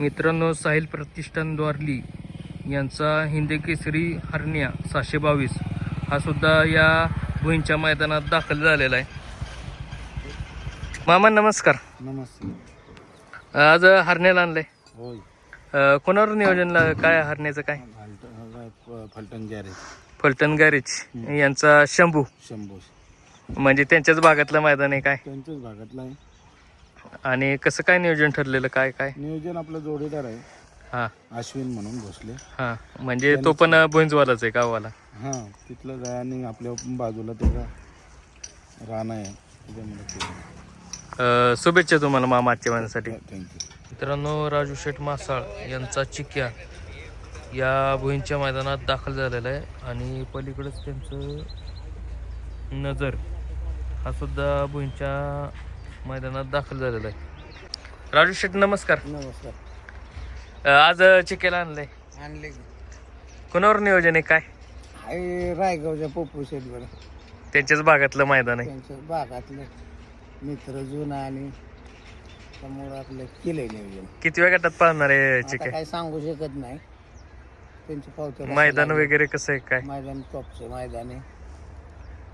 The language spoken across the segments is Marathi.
मित्रांनो साहिल प्रतिष्ठान द्वारली यांचा हिंदी केसरी हरण्या सहाशे बावीस. हा सुद्धा या भुईंच्या मैदानात दाखल झालेला आहे. मामा नमस्कार. नमस्ते आज हरण्याला आणलंय. कोणावर नियोजन काय हरण्याचं काय? फलटण गॅरेज. फलटण गॅरेज यांचा शंभू. शंभू. म्हणजे त्यांच्याच भागातलं मैदान आहे काय? त्यांच्याच भागातला आहे. आणि कसं काय नियोजन ठरलेलं? काय काय? नियोजन आपला जोडीदार आहे. हां. अश्विन म्हणून भोसले. हां. म्हणजे तो पण भुईंजवालाच आहे गावाला. हां तिथलं जाय आणि आपल्या बाजूला त्याचा राणा आहे. त्याच्यामुळे अं, शुभेच्छा तुम्हाला मामा आजच्या महिन्यासाठी. थँक्यू मित्रांनो राजू शेठ मासाळ यांचा चिक्या या भुईंच्या मैदानात दाखल झालेला आहे. आणि पलीकडेच त्यांचं नजर हा सुद्धा भुईंच्या मैदानात दाखल झालेला आहे. राजू शेठ नमस्कार. नमस्कार. आज चिक्याला आणलंय. आणले. कोणावर नियोजन आहे काय? आहे रायगावच्या पोपू शेटवर त्यांच्याच भागातलं मैदान आहे. त्यांच्या भागातले. मित्र जुना आणि समोर आपलं केलंय नियोजन. किती वेळ गटात पाहणार आहे आता चिक्या काय सांगू शकत नाही. त्यांची पावत्या मैदान वगैरे कसं आहे काय? मैदान टॉपचं मैदान आहे.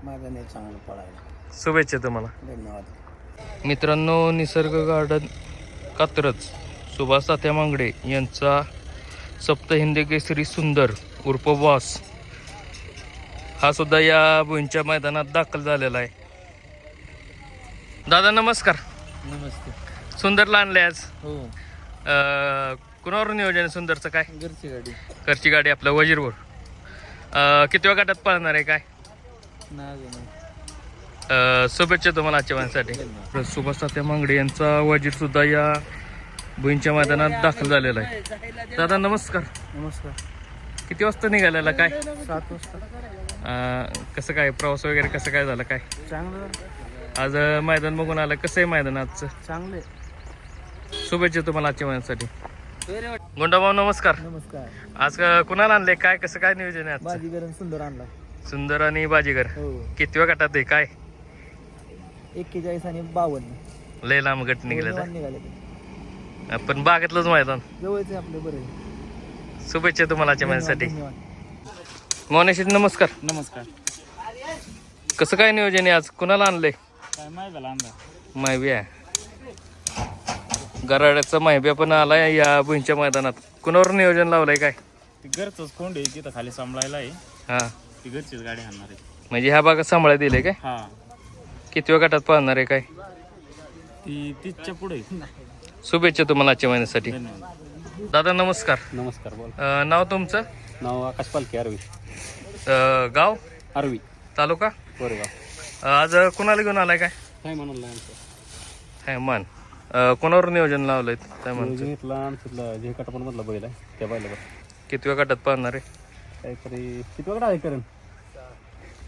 मैदान आहे चांगलं पडायला शुभेच्छा तुम्हाला. धन्यवाद. मित्रांनो निसर्ग गार्डन कात्रज सुभाष तात्या मांगडे यांचा सप्त हिंदी केसरी सुंदर उर्फ बॉस हा सुद्धा या भुईंच्या मैदानात दाखल झालेला आहे. दादा नमस्कार. नमस्ते. सुंदरला आणले आज. हो. अं, कुणावर नियोजन आहे सुंदरचं काय? घरची गाडी. घरची गाडी आपल्या वजीरवर. अं, किती वेळ गटात पाळणार आहे काय? नाही शुभेच्छा तुम्हाला आजच्या माणसाठी सुभाष तात्या मांगडे यांचा वजीर सुद्धा या भुईंच्या मैदानात दाखल झालेला आहे. दादा नमस्कार. नमस्कार. किती वाजता निघालेला काय? सात वाजता. कसं काय प्रवास वगैरे कसं काय झालं काय? चांगलं. आज मैदान बघून आलं कसं आहे मैदान आजचं? चांगले शुभेच्छा तुम्हाला आजच्या मैदानासाठी गोंडाभाऊ नमस्कार. नमस्कार. आज कुणाला आणले काय कसं काय नियोजन आहे सुंदर आणला. सुंदर आणि बाजीगर. हो. किती वेळ गटात आहे काय? एक्केचाळीस आणि बावन्न. लय लांब गट निघाले. पण बागेतलंच मैदान. जवळचे आपले बरे शुभेच्छा तुम्हाला आजच्या धन्यवाद मोनेशी नमस्कार. नमस्कार. कसं काय नियोजन आहे आज? कुणाला आणलंय? काय माहिती झाला मायब्या गराड्याचा मायब्या पण आलाय या भुईंच्या मैदानात. कुणावर नियोजन लावलंय काय? ती घरचंच कोंड आहे तिथं खाली सांभाळायला आहे. हा. ती घरचीच गाडी आणणार आहे. म्हणजे ह्या भागात सांभाळा दिले काय? हा. किती वेळ गटात पाहणार आहे काय? ती तीसच्या पुढे. शुभेच्छा तुम्हाला आजच्या महिन्यासाठी. दादा नमस्कार. नमस्कार बोल. अं, नाव तुमचं? नाव आकाश पालखी आरवी. अं, गाव? आरवी. तालुका? कोरेगाव. अं, आज कुणाला घेऊन आलाय काय? काय आमचं काय मान अं, कोणावर नियोजन लावलंय? काय म्हणतो इथला आमच्यातला जे कटापण मधला बैल आहे त्या बैलावर. किती वेळ गटात पाहणार आहे? काहीतरी किती वेळा आहे करण?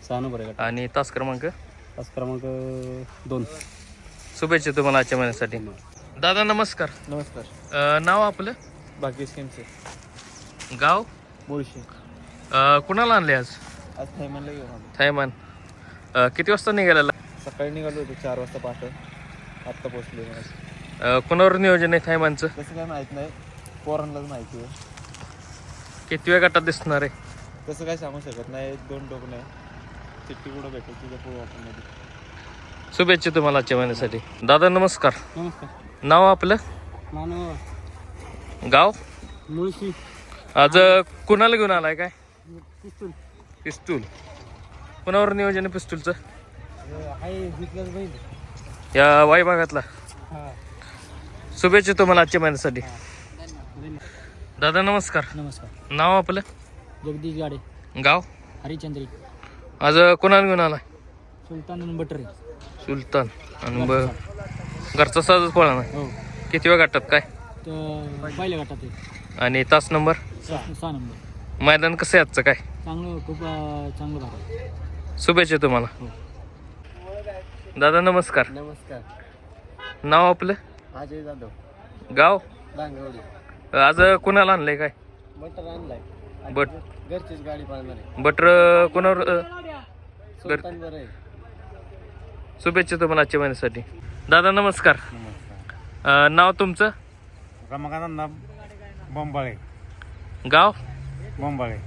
सहा नंबर आहे गट आणि तास क्रमांक? तास क्रमांक दोन. शुभेच्छा तुम्हाला आजच्या महिन्यासाठी. दादा नमस्कार. नमस्कार. अं, नाव आपलं? बाकी स्कीमचे गाव? मुळशी अं, कुणाला आणले आज? आज थैमानला अं, किती वाजता निघालेला सकाळी निघालो होतो चार वाजता पहाटे. आत्ता पोचलो अं, कुणावर नियोजन आहे थायमानचं तसं काय माहीत नाही. पोरांनाच माहिती आहे. किती वेळ गटात दिसणार आहे? तसं काय सांगू शकत नाही. दोन टोक नाही चिठ्ठी कुठं भेटेल? तिथं पुढं आपण मध्ये शुभेच्छा तुम्हाला आजच्या महिन्यासाठी. दादा नमस्कार. नमस्कार. नाव आपलं? मानव. गाव? मुळशी. आज अं, कुणाला घेऊन आलाय काय? पिस्तूल. पिस्तूल. कुणावर नियोजन आहे पिस्तूलचं? आहे बैल. या वाई भागातला. हां. शुभेच्छा तुम्हाला आजच्या महिन्यासाठी. दादा नमस्कार. नमस्कार. नाव आपलं? जगदीश गाडे. गाव? हरिचंद्री. आज कुणाला घेऊन आलाय? सुलतान बटरे सुलतान आणि ब घरचा साजच पळा ना. हो. किती वेळ गाठतात काय? तर पहिल्या गटात आहे आणि तास नंबर? सहा सहा नंबर. मैदान कसं आहे आजचं काय? चांगलं खूप अं, चांगलं भाग शुभेच्छा तुम्हाला. हो. दादा नमस्कार. नमस्कार. नाव आपलं? अजय जाधव. गाव? आज कोणाला आणलंय काय? बटर आणलाय. बट घरचीच गाडी पाळणार आहे. बटर कोणावर अं, आहे. शुभेच्छा तुम्हाला आजच्या महिन्यासाठी. दादा नमस्कार. अं, नाव तुमचं? रमाकांत बंबाळे. गाव? बंबाळे.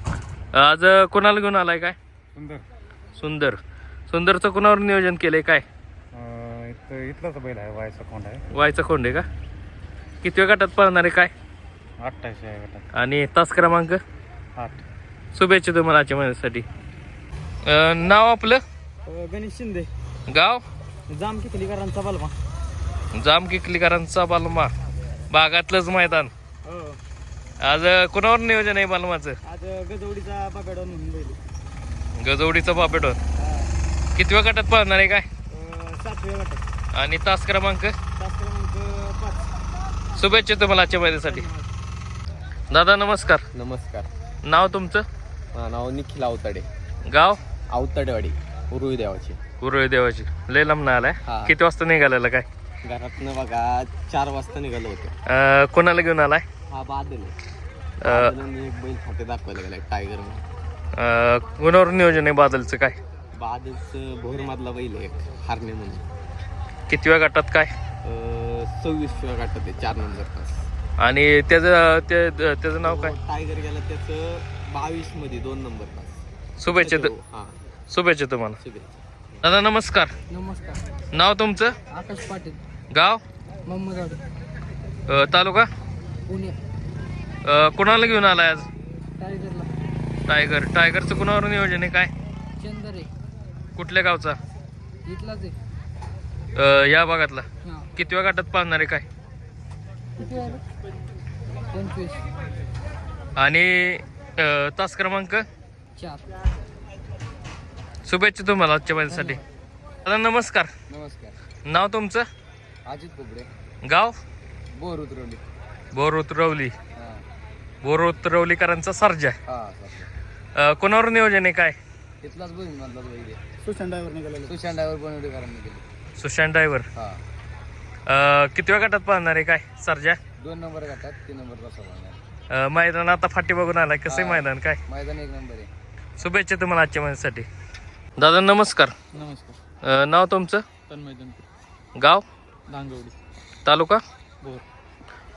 आज कोणाला घेऊन आलाय काय? सुंदर. सुंदर. सुंदरचं कोणावर नियोजन केलंय काय? इथं इथलाच बैल आहे वायचा कोंड आहे. व्हायचं खोंडे का? किती गटात पळणार आहे काय? अठ्ठावीस आहे गटात. आणि तास क्रमांक? आठ. शुभेच्छा तुम्हाला आजच्या महिन्यासाठी. अं, नाव आपलं? गणेश शिंदे. गाव? जाम कितलीकरांचा बलमा. जाम किकलीकरांचा बालमा. बागातलंच मैदान. हो. आज अं, कोणावर नियोजन आहे बालमाचं? आज गजवडीचा बाबेडा म्हणून बैल. गजवडीचं बापेटवर कितव्या गटात पळणार आहे काय? आणि तास क्रमांक? तास क्रमांक पाच. शुभेच्छा तुम्हाला आजच्या महिन्यासाठी दादा नमस्कार. नमस्कार. नाव तुमचं? नाव निखिल आवताडे. गाव? आवताडेवाडी उरुळी देवाची उरळी देवाची लय लांब आलाय? हा. किती वाजता निघालेला काय? घरातनं बघा चार वाजता निघालो होतो. अं, कोणाला घेऊन आलाय? हा बादल आहे अं, बादलने एक बैल खाते दाखवायला गेलाय टायगर अं, कोणावर नियोजन आहे बादलचं काय? बादलचं भोरमधला बैल आहे एक हारणे म्हणून. कितव्या गटात काय? अं, सव्वीसव्या गाठात आहे चार नंबर तास आणि त्याचं ते- त्याचं नाव काय? टायगर गेला त्याचं बावीसमध्ये दोन नंबर तास शुभेच्छा तु- हा. शुभेच्छा तुम्हाला. दादा नमस्कार. नमस्कार. नाव तुमचं? आकाश पाटील. गाव? मोहम्मद अं, तालुका? पुणे. अं, कोणाला घेऊन आलाय आज? टायगरला. टायगर. टायगरचं कोणावर नियोजन आहे? काय? चंदर. आहे कुठल्या गावचा? इथलाच आहे. अं, या भागातला. हां. कितव्या गटात पाळणार आहे काय? किती आहे? रे? पंचवीस. आणि अं, तास क्रमांक? चार. शुभेच्छा तुम्हाला आजच्या माझ्यासाठी दादा नमस्कार. नमस्कार. नाव तुमचं? अजित कुबडे गाव? बोर उतरवली बोर उतरवली हा बोर उतरवलीकरांचा सर्जा. हा अं, कोणावर नियोजन आहे काय? तिथलाच आहे. सुशांत ड्रायव्हर निघालेलं सुशांत ड्रायव्हर बनवडेकरांनी केले. सुशांत ड्रायव्हर. हा. कितव्या गटात पाहणार आहे काय सर्जा? दोन नंबर गटात तीन नंबर अं, मैदान आता फाटी बघून आलाय कसं आहे हा. मैदान काय? मैदान एक नंबर आहे. शुभेच्छा तुम्हाला आजच्या माझ्यासाठी दादा नमस्कार. नमस्कार. अं, नाव तुमचं? तन्मय गाव? दांगवडी. तालुका? बोर.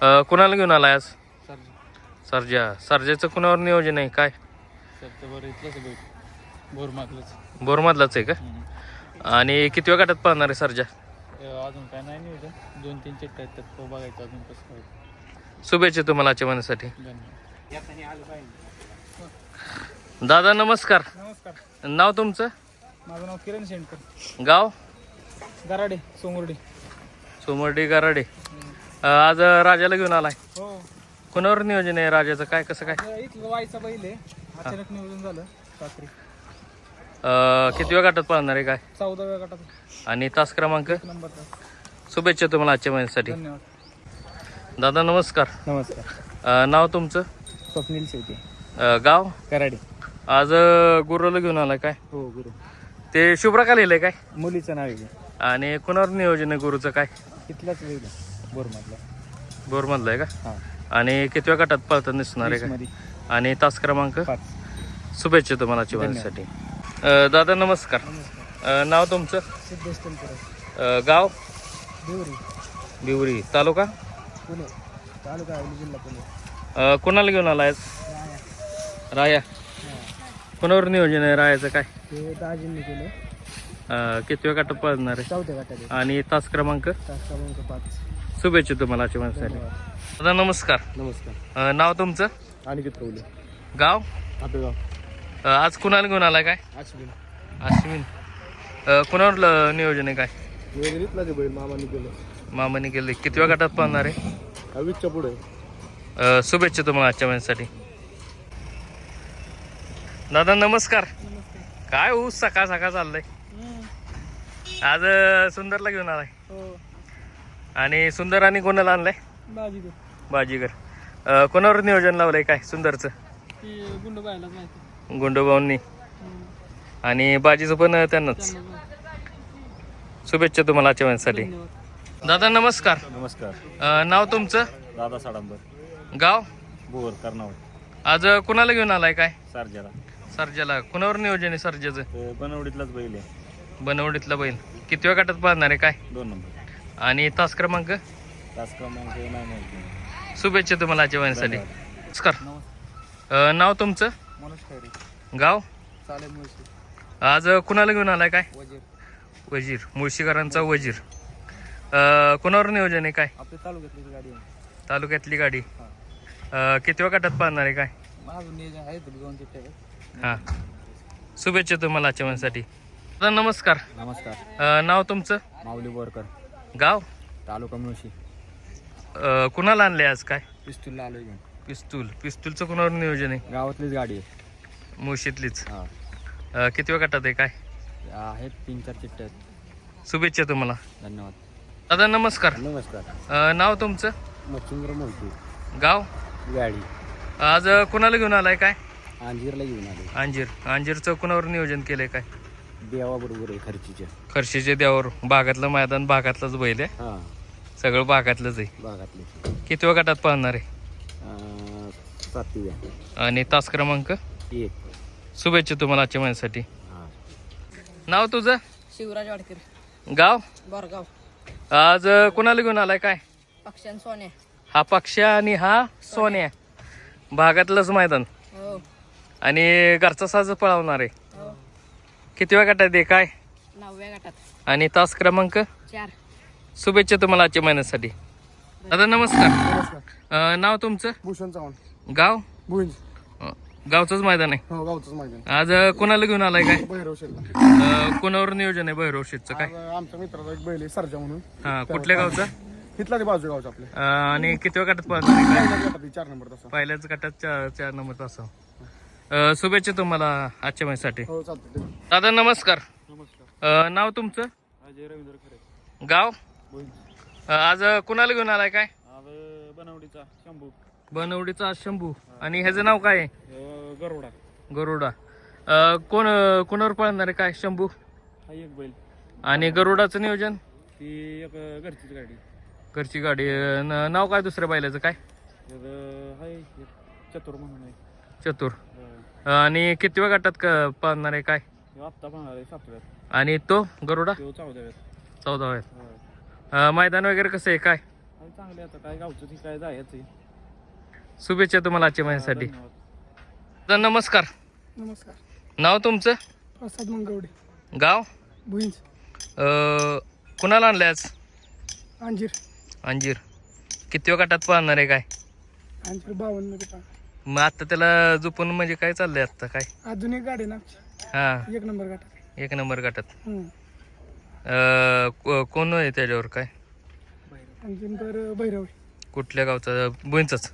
अं, कुणाला घेऊन आलाय आज? सर सर्जा. सर्जाचं कुणावर नियोजन आहे? काय? बरं इथलंच आहे बैल. बोर मागलंच बोरमधलाच आहे का? आणि कितव्या गटात पाहणार आहे सर्जा? अजून काय नाही नियोजन. दोन तीन चिट्ट आहेत त्यात. तो बघायचा अजून कसं काय शुभेच्छा तुम्हाला आजच्या धन्यवाद. दादा नमस्कार. नमस्कार. नाव तुमचं? माझं नाव किरण शेंडकर गाव? गराडे सोंगुर्डी सोमर्डी गाराडे. आज राजाला घेऊन आलाय. हो. कुणावर नियोजन आहे राजाचं? काय कसं काय? इथलं वायचा बैल आहे. अचानक नियोजन झालं. रात्री. अं, कितव्या गटात पाहणार आहे काय? चौदाव्या गटात. आणि तास क्रमांक? शुभेच्छा तुम्हाला आजच्या महिन्यासाठी धन्यवाद. दादा नमस्कार. नमस्कार. अं, नाव तुमचं? स्वप्नील शेवटी अं, गाव? कराडे आज अं, गुरुला घेऊन आलाय काय? हो गुरु. ते शुभ्रा का लिहिलंय काय? मुलीचं नाव आहे. आणि कुणावर नियोजन आहे गुरुचं काय? इथलाच वेळ बोरमधला. बोरमधलं आहे का? हां. आणि कितव्या गटात पळतात दिसणार आहे का? मध्ये आणि तास क्रमांक? पाच. शुभेच्छा तुम्हाला अं, दादा नमस्कार. अं, नाव तुमचं? सिद्धेश अं, गाव? देवरी. बिवरी तालुका? पुणे. तालुका हवेली जिल्हा पुणे. अं, कोणाला घेऊन आलाय राया. कोणावर नियोजन आहे? रायाचं काय? ते दाजींनी केलं. अं, कितव्या गटात पळणार आहे? चौथ्या गटात आणि तास क्रमांक? तास क्रमांक पाच. शुभेच्छा तुम्हाला आजच्या महिन्यासाठी दादा नमस्कार. नमस्कार. अं, नाव तुमचं? अनिकेत प्रवले गाव? आपेगाव अं, आज कुणाला घेऊन आलाय काय? अश्विन. अश्विन. अं, कोणावर ल- नियोजन आहे काय? इथला ते बैल मामाने केलं. मामाने केले कितव्या गटात पाहणार आहे? अवीसच्या पुढे. अं, शुभेच्छा तुम्हाला आजच्या महिन्यासाठी दादा नमस्कार. काय ऊस सकाळ सकाळ चाललंय. आज सुंदरला घेऊन आलाय. हो. आणि सुंदर आणि कोणाला आणलाय? बाजीगर. अं, कोणावर नियोजन लावलंय काय सुंदरचं? गुंडोबाऊंनी आणि बाजीचं पण त्यांनाच. शुभेच्छा तुम्हाला आजच्या महिन्यासाठी दादा नमस्कार. नमस्कार. नाव तुमचं? दादा साडांबर. गाव? बोर कर्नावळ. आज कुणाला घेऊन आलाय काय? सारजाला. सर्जाला. कुणावर नियोजन आहे सर्जाचं? बनवडीतलाच बैल आहे. बनवडीतला बैल. कितव्या गटात पाहणार आहे काय? दोन नंबर. आणि तास क्रमांक? तास क्रमांक नाही माहिती शुभेच्छा तुम्हाला आजच्या महिन्यासाठी नमस्कार. अ, नाव तुमचं? मनोज खैरे. गाव? चालेल मुळशी. आज कुणाला घेऊन आलाय काय? वजीर. वजीर. मुळशीकरांचा वजीर. अ, कुणावर नियोजन आहे काय? आपल्या तालुक्यातली गाडी आहे. तालुक्यातली गाडी. अ, कितव्या गटात पाहणार आहे काय? माझं नियोजन आहे दोन. हां. शुभेच्छा तुम्हाला दादा नमस्कार. नमस्कार. अ, नाव तुमचं? माऊली बोरकर. गाव? तालुका मुळशी. अ, कुणाला आणले आज काय? पिस्तूलला आलो घेऊन. पिस्तूल. पिस्तूलचं कुणावर नियोजन आहे? गावातलीच गाडी आहे. मुळशीतलीच. हा. अ, कितव्या गटात आहे काय? आहेत तीन चार चिठ्ठ्या आहेत. शुभेच्छा तुम्हाला. धन्यवाद. दादा नमस्कार. नमस्कार. अ, नाव तुमचं? मच्छिंद्र मोहिते गाव? गाडी. आज अ, कुणाला घेऊन आलाय काय? अंजीरला घेऊन आलो. अंजीर. अंजीरचं कुणावर नियोजन केलंय काय? देवा बरोबर आहे खर्चीच्या खर्शीच्या देवावर. भागातलं मैदान भागातलंच बैल आहे. हा. सगळं भागातलंच आहे. भागातले कितव्या गटात पाहणार आहे? सातव्या आणि तास क्रमांक? एक. शुभेच्छा तुम्हाला आजच्या महिन्यासाठी हा. नाव तुझं? शिवराज वाडकर. गाव? बोरगाव. आज अ, कुणाला घेऊन आलाय काय? पक्षान सोन्या. हा पक्ष्या आणि हा सोन्या. भागातलंच मैदान. आणि घरचा साज पळवणार आहे. हो कितव्या गटात आहे? काय? नवव्या गटात. आणि तास क्रमांक? चार. शुभेच्छा तुम्हाला आजच्या महिन्यासाठी. दादा नमस्कार. नमस्कार. अ, नाव तुमचं? भूषण चव्हाण. गाव? भुंज अ, गावचंच मैदान आहे. हो गावचंच मैदान. आज अ, कोणाला घेऊन आलाय काय? भैरव अ, कोणावर नियोजन आहे भैरव शेठचं काय? आज आमच्या मित्राचा एक बैल आहे सरजा म्हणून. हा कुठल्या गावचं? तिथला ते बाजू गावचं आपल्या अ, आणि गटात आहे काय पहिल्या गटात चार नंबर तसा. पहिल्याच गटात चार चार नंबर तास. शुभेच्छा तुम्हाला आजच्या महिन्यासाठी हो चालतं दादा नमस्कार. नमस्कार. अ, नाव तुमचं? अजय रवींद्र खरे. गाव? अ, आज कुणाला घेऊन आलाय काय? आज बनवडीचा शंभू. बनवडीचा शंभू. आणि ह्याचं नाव काय? आहे गरोडा. गरुडा. अ, कोण कोणावर पळणार आहे काय शंभू? हा एक बैल. आणि गरुडाचं नियोजन? ती एक घरचीच गाडी. घरची गाडी. अ, न- नाव काय दुसऱ्या बैलाचं काय? हाय चतुर म्हणून आहे. चतुर. आणि कितव्या गटात क- पळणार आहे काय? आत्ता पाहणार आहे सातव्यात. आणि तो गरुडा? तो चौदाव्यात. चौदाव्यात. अ, मैदान वगैरे कसं आहे काय? आणि चांगले आता काय गावचं ती काय जायचं शुभेच्छा तुम्हाला आजच्या महिन्यासाठी. तर नमस्कार. नमस्कार. नाव तुमचं? प्रसाद मंगवडे. गाव? भुईंज अ, कुणाला आणलं आज? अंजीर. अंजीर. कितव्या गटात पाहणार आहे काय? अंजीर बावन्नमध्ये पहा मग आता त्याला झोपून म्हणजे काय चाललंय आता? काय? अजून एक गाडी ना हा. एक नंबर गाठात. एक नंबर गटात हम्म. अ, को- कोण आहे त्याच्यावर काय? आणखीन तर भैरव कुठल्या गावचा? बुईंचाच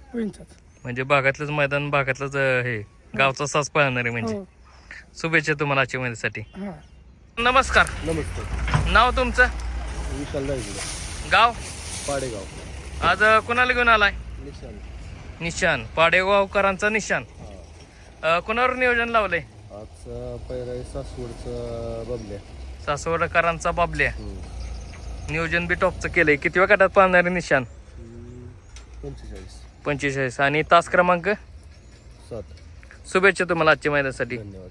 म्हणजे भागातलंच मैदान भागातलंच अ, हे गावचा सास पाहणार आहे म्हणजे. हो. शुभेच्छा तुम्हाला आजच्या महिन्यासाठी हा. नमस्कार. नमस्ते नाव तुमचं? विशाल गाव? पाडेगाव. आज अ, कोणाला घेऊन आलाय? निशान निशान पाडेगावकरांचा निशान. अ, कोणावर नियोजन लावलंय? आज पहिला सासवडचं बबल्या. सासवडकरांचा बाबल्या. नियोजन बी टॉपचं केलंय. कितव्या गटात पाहणारे निशान? पंचेचाळीस. पंचेचाळीस. आणि तास क्रमांक? सात. शुभेच्छा तुम्हाला आजच्या महिन्यासाठी धन्यवाद.